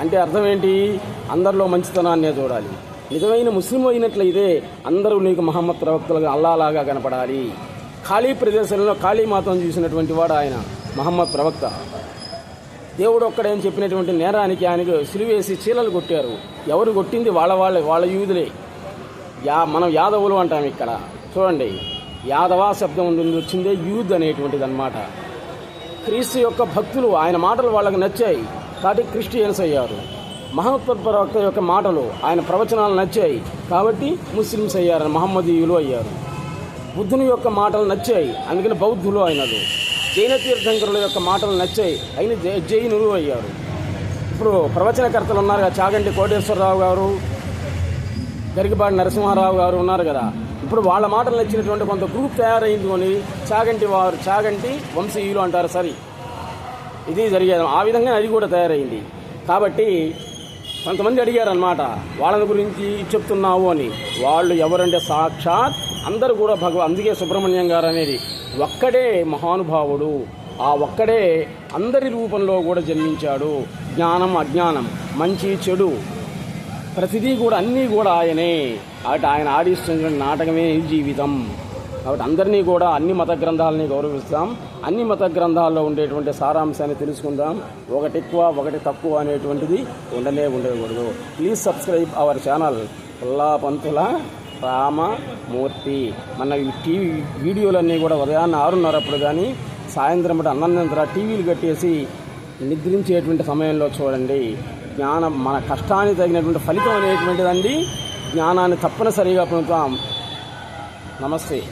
అంటే అర్థం ఏంటి? అందరిలో మంచితనాన్నే చూడాలి. నిజమైన ముస్లిం అయినట్లయితే అందరూ నీకు మహమ్మద్ ప్రవక్తలుగా అల్లాలాగా కనపడాలి. ఖాళీ ప్రదేశంలో ఖాళీ మాతం చూసినటువంటి వాడు ఆయన మహమ్మద్ ప్రవక్త. దేవుడు ఒక్కడేం చెప్పినటువంటి నేరానికి ఆయనకు సిలివేసి చీలలు కొట్టారు. ఎవరు కొట్టింది? వాళ్ళ వాళ్ళ వాళ్ళ యూదులే. యా మనం యాదవులు అంటాం ఇక్కడ. చూడండి యాదవ శబ్దం నుండి వచ్చిందే యూద్ అనేటువంటిది అనమాట క్రీస్తు యొక్క భక్తులు ఆయన మాటలు వాళ్ళకి నచ్చాయి. కాబట్టి క్రిస్టియన్స్ అయ్యారు. మహమ్మద్ ప్రవక్త యొక్క మాటలు ఆయన ప్రవచనాలు నచ్చాయి. కాబట్టి ముస్లిమ్స్ అయ్యారు మహమ్మదీయులు అయ్యారు. బుద్ధుని యొక్క మాటలు నచ్చాయి. అందుకని బౌద్ధులు అయినారు. జైన తీర్థంకరుల యొక్క మాటలు నచ్చాయి. అయిన జైనులు అయ్యారు. ఇప్పుడు ప్రవచనకర్తలు ఉన్నారు కదా చాగంటి కోటేశ్వరరావు గారు గరికపాటి నరసింహారావు గారు ఉన్నారు కదా. ఇప్పుడు వాళ్ళ మాటలు నచ్చినటువంటి కొంత గ్రూప్ తయారైంది కొని చాగంటి వారు చాగంటి వంశీయులు అంటారు. సరే. ఇది జరిగేది ఆ విధంగా అది కూడా తయారైంది. కాబట్టి కొంతమంది అడిగారు అనమాట వాళ్ళని గురించి చెప్తున్నావు అని. వాళ్ళు ఎవరంటే సాక్షాత్ అందరూ కూడా భగవ అందుకే సుబ్రహ్మణ్యం గారు అనేది ఒక్కడే మహానుభావుడు. ఆ ఒక్కడే అందరి రూపంలో కూడా జన్మించాడు. జ్ఞానం అజ్ఞానం మంచి చెడు. ప్రతిదీ కూడా అన్నీ కూడా ఆయనే. అటు ఆయన ఆడిస్తున్న నాటకమే జీవితం. కాబట్టి అందరినీ కూడా అన్ని మత గ్రంథాలని గౌరవిస్తాం. అన్ని మత గ్రంథాల్లో ఉండేటువంటి సారాంశాన్ని తెలుసుకుందాం. ఒకటి ఎక్కువ ఒకటి తక్కువ అనేటువంటిది ఉండనే ఉండకూడదు. ప్లీజ్ సబ్స్క్రైబ్ అవర్ ఛానల్ పుల్లా పంతుల రామమూర్తి. మన టీవీ వీడియోలన్నీ కూడా ఉదయాన్నే ఆరున్నరప్పుడు కానీ సాయంత్రం పూట అన్నంతర టీవీలు కట్టేసి నిద్రించేటువంటి సమయంలో చూడండి. జ్ఞానం మన కష్టానికి తగినటువంటి ఫలితం అనేటువంటిదండి. జ్ఞానాన్ని తప్పనిసరిగా పొందుతాం. నమస్తే.